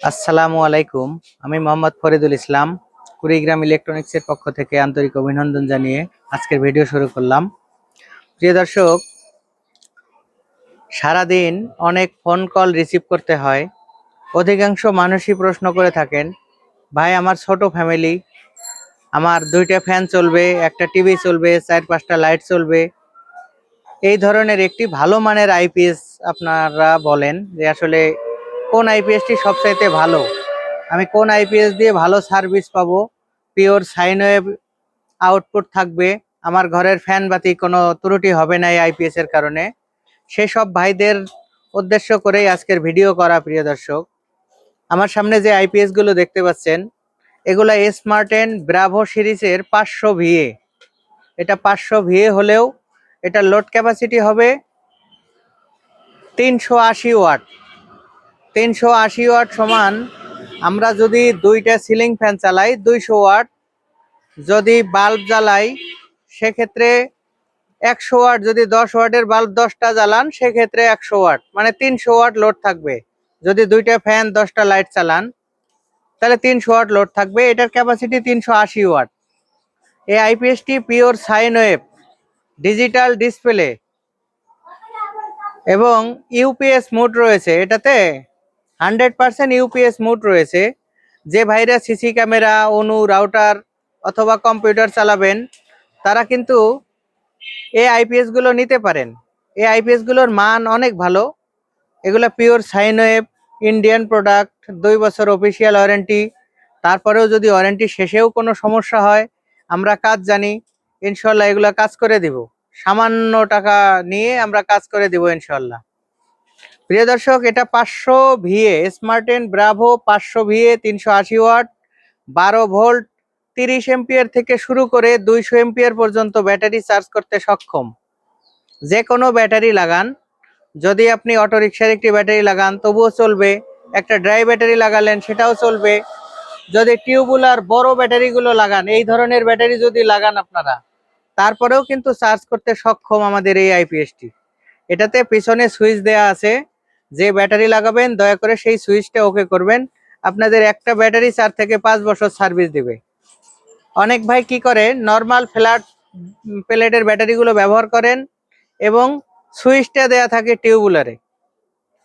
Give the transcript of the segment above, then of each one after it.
আসসালামু আলাইকুম। আমি মোহাম্মদ ফরিদুল ইসলাম, কুড়িগ্রাম ইলেকট্রনিক্সের পক্ষ থেকে আন্তরিক অভিনন্দন জানিয়ে আজকের ভিডিও শুরু করলাম। প্রিয় দর্শক, সারাদিন অনেক ফোন কল রিসিভ করতে হয়। অধিকাংশ মানুষই প্রশ্ন করে থাকেন, ভাই, আমার ছোট ফ্যামিলি আমার দুইটা ফ্যান চলবে, একটা টিভি চলবে, চার পাঁচটা লাইট চলবে। এই ধরনের একটি ভালো মানের আইপিএস আপনারা বলেন যে আসলে কোন আইপিএসটি সবচাইতে ভালো? আমি কোন আইপিএস দিয়ে ভালো সার্ভিস পাবো? পিওর সাইন ওয়েভ আউটপুট থাকবে। আমার ঘরের ফ্যান বাতি কোনো ত্রুটি হবে না এই আইপিএস এর কারণে। সেসব ভাইদের উদ্দেশ্য করেই আজকের ভিডিও করা, প্রিয় দর্শক। আমার সামনে যে আইপিএসগুলো দেখতে পাচ্ছেন, এগুলা স্মার্ট এন্ড ব্রাভো সিরিজের পাঁচশো ভিএ এটা পাঁচশো ভিএ হলেও এটা লোড ক্যাপাসিটি হবে তিনশো আশি ওয়াট তিনশো আশি ওয়াট সমান, আমরা যদি দুইটা সিলিং ফ্যান চালাই, দুইশো ওয়াট, যদি বাল্ব জ্বালাই, সেক্ষেত্রে একশো ওয়াট, যদি দশ ওয়াটের বাল্ব দশটা জ্বালান, সেক্ষেত্রে একশো ওয়াট মানে তিনশো ওয়াট লোড থাকবে। যদি দুইটা ফ্যান দশটা লাইট চালান, তাহলে তিনশো ওয়াট লোড থাকবে। এটার ক্যাপাসিটি তিনশো আশি ওয়াট। এই আইপিএসটি pure sine wave, digital display এবং ইউপিএস মোড রয়েছে। এটাতে হান্ড্রেড পার্সেন্ট ইউপিএস মোড রয়েছে। যে ভাইরা সিসি ক্যামেরা, অনু, রাউটার অথবা কম্পিউটার চালাবেন, তারা কিন্তু এই আইপিএসগুলো নিতে পারেন। এই আইপিএসগুলোর মান অনেক ভালো। এগুলো pure sine wave Indian product, দুই বছর অফিসিয়াল ওয়ারেন্টি। তারপরেও যদি ওয়ারেন্টি শেষেও কোনো সমস্যা হয়, আমরা কাজ জানি, ইনশাল্লাহ এগুলো কাজ করে দিব। সামান্য টাকা নিয়ে আমরা কাজ করে দিব, ইনশাল্লাহ। প্রিয় দর্শক, এটা পাঁচশো ভিএ স্মার্টেন ব্রাভো পাঁচশো ভিএ, তিনশো আশি ওয়াট, বারো ভোল্ট, তিরিশ এম্পিয়ার থেকে শুরু করে দুইশো এম্পিয়ার পর্যন্ত ব্যাটারি চার্জ করতে সক্ষম। যে কোনো ব্যাটারি লাগান। যদি আপনি অটো রিক্সার একটি ব্যাটারি লাগান, তবুও চলবে। একটা ড্রাই ব্যাটারি লাগালেন, সেটাও চলবে। যদি টিউবুলার বড় ব্যাটারিগুলো লাগান, এই ধরনের ব্যাটারি যদি লাগান আপনারা, তারপরেও কিন্তু চার্জ করতে সক্ষম আমাদের এই আইপিএসটি। এটাতে পিছনে সুইচ দেয়া আছে। যে ব্যাটারি লাগাবেন, দয়া করে সেই সুইচটা ওকে করবেন। আপনাদের একটা ব্যাটারি চার থেকে পাঁচ বছর সার্ভিস দিবে। অনেক ভাই কি করে নর্মাল ফ্ল্যাট প্লেটের ব্যাটারিগুলো ব্যবহার করেন এবং সুইচটা দেয়া থাকে টিউবুলারে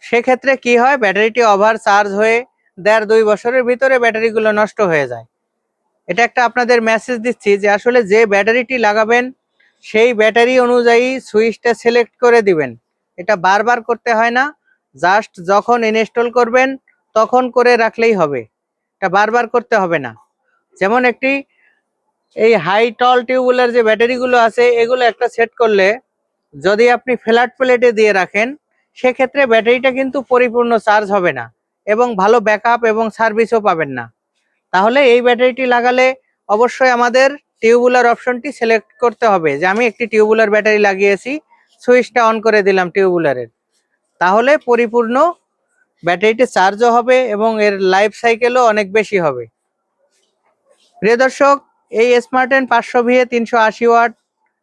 সেক্ষেত্রে কি হয়, ব্যাটারিটি ওভার চার্জ হয়ে দেড় দুই বছরের ভিতরে ব্যাটারিগুলো নষ্ট হয়ে যায়। এটা একটা আপনাদের মেসেজ দিচ্ছি যে আসলে যে ব্যাটারিটি লাগাবেন, সেই ব্যাটারি অনুযায়ী সুইচটা সিলেক্ট করে দিবেন। এটা বারবার করতে হয় না। জাস্ট যখন ইনস্টল করবেন, তখন করে রাখলেই হবে। এটা বারবার করতে হবে না। যেমন একটি এই হাই টল টিউবুলার যে ব্যাটারিগুলো আছে, এগুলো একটা সেট করলে যদি আপনি ফ্ল্যাট প্লেটে দিয়ে রাখেন, সেক্ষেত্রে ব্যাটারিটা কিন্তু পরিপূর্ণ চার্জ হবে না এবং ভালো ব্যাকআপ এবং সার্ভিসও পাবেন না। তাহলে এই ব্যাটারিটি লাগালে অবশ্যই আমাদের টিউবুলার অপশনটি সিলেক্ট করতে হবে যে আমি একটি টিউবুলার ব্যাটারি লাগিয়েছি সুইচটা অন করে দিলাম টিউবুলারের তাহলে পরিপূর্ণ ব্যাটারিটি চার্জও হবে এবং এর লাইফ সাইকেলও অনেক বেশি হবে। প্রিয় দর্শক, এই স্মার্ট এন পাঁচশো ভিএ তিনশো আশি ওয়াট,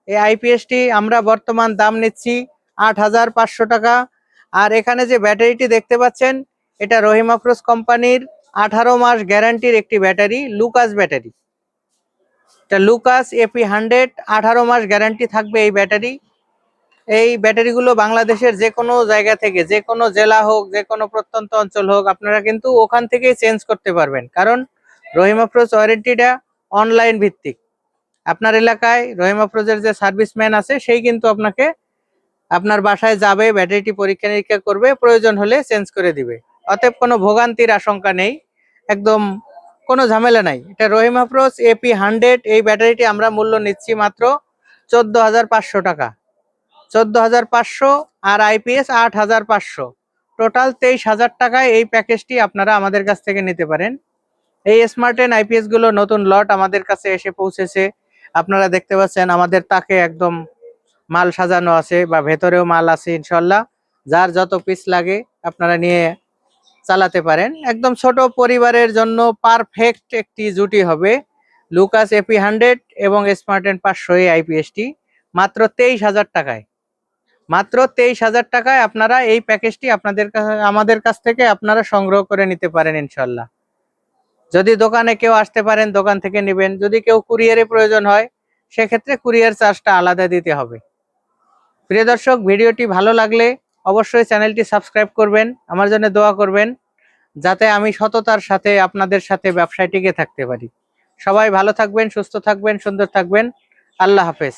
এই আইপিএসটি আমরা বর্তমান দাম নিচ্ছি আট হাজার পাঁচশো টাকা। আর এখানে যে ব্যাটারিটি দেখতে পাচ্ছেন, এটা রহিম কোম্পানির আঠারো মাস গ্যারান্টির একটি ব্যাটারি, লুকাস ব্যাটারি। এটা লুকাস এপি হান্ড্রেড আঠারো মাস গ্যারান্টি থাকবে এই ব্যাটারি। এই ব্যাটারিগুলো বাংলাদেশের যে কোনো জায়গা থেকে যে কোনো জেলা হোক যে কোনো প্রত্যন্ত অঞ্চল হোক, আপনারা কিন্তু ওখান থেকেই চেঞ্জ করতে পারবেন। কারণ রহিম আফরোজ ওয়ারেন্টিটা অনলাইন ভিত্তিক। আপনার এলাকায় রহিম আফরোজের যে সার্ভিসম্যান আছে, সেই কিন্তু আপনাকে আপনার বাসায় যাবে, ব্যাটারিটি পরীক্ষা নিরীক্ষা করবে, প্রয়োজন হলে চেঞ্জ করে দিবে। অতএব কোনো ভোগান্তির আশঙ্কা নেই। একদম কোনো ঝামেলা নাই। এটা রহিম আফরোজ এপি হান্ড্রেড এই ব্যাটারিটি আমরা মূল্য নিচ্ছি মাত্র চোদ্দ হাজার পাঁচশো টাকা। চোদ্দ হাজার পাঁচশো আর আইপিএস আট হাজার পাঁচশো। টোটাল তেইশ হাজার টাকায় এই প্যাকেজটি আপনারা আমাদের কাছ থেকে নিতে পারেন। এই স্মার্ট এন আইপিএসগুলো নতুন লট আমাদের কাছে এসে পৌঁছেছে। আপনারা দেখতে পাচ্ছেন আমাদের তাকে একদম মাল সাজানো আছে বা ভেতরেও মাল আছে ইনশাল্লাহ যার যত পিস লাগে আপনারা নিয়ে চালাতে পারেন। একদম ছোট পরিবারের জন্য পারফেক্ট একটি জুটি হবে। লুকাস এপি হান্ড্রেড এবং স্মার্ট এন পাঁচশো এই আইপিএসটি মাত্র তেইশ হাজার টাকায়। মাত্র তেইশ হাজার টাকায় আপনারা এই প্যাকেজটি আপনাদের আমাদের কাছ থেকে আপনারা সংগ্রহ করে নিতে পারেন ইনশাল্লাহ। যদি দোকানে কেউ আসতে পারেন, দোকান থেকে নেবেন, যদি কেউ কুরিয়ারে প্রয়োজন হয়, সেক্ষেত্রে কুরিয়ার চার্জটা আলাদা দিতে হবে। প্রিয় দর্শক, ভিডিওটি ভালো লাগলে অবশ্যই চ্যানেলটি সাবস্ক্রাইব করবেন, আমার জন্য দোয়া করবেন, যাতে আমি সততার সাথে আপনাদের সাথে ব্যবসায় টিকে থাকতে পারি। সবাই ভালো থাকবেন, সুস্থ থাকবেন, সুন্দর থাকবেন। আল্লাহ হাফেজ।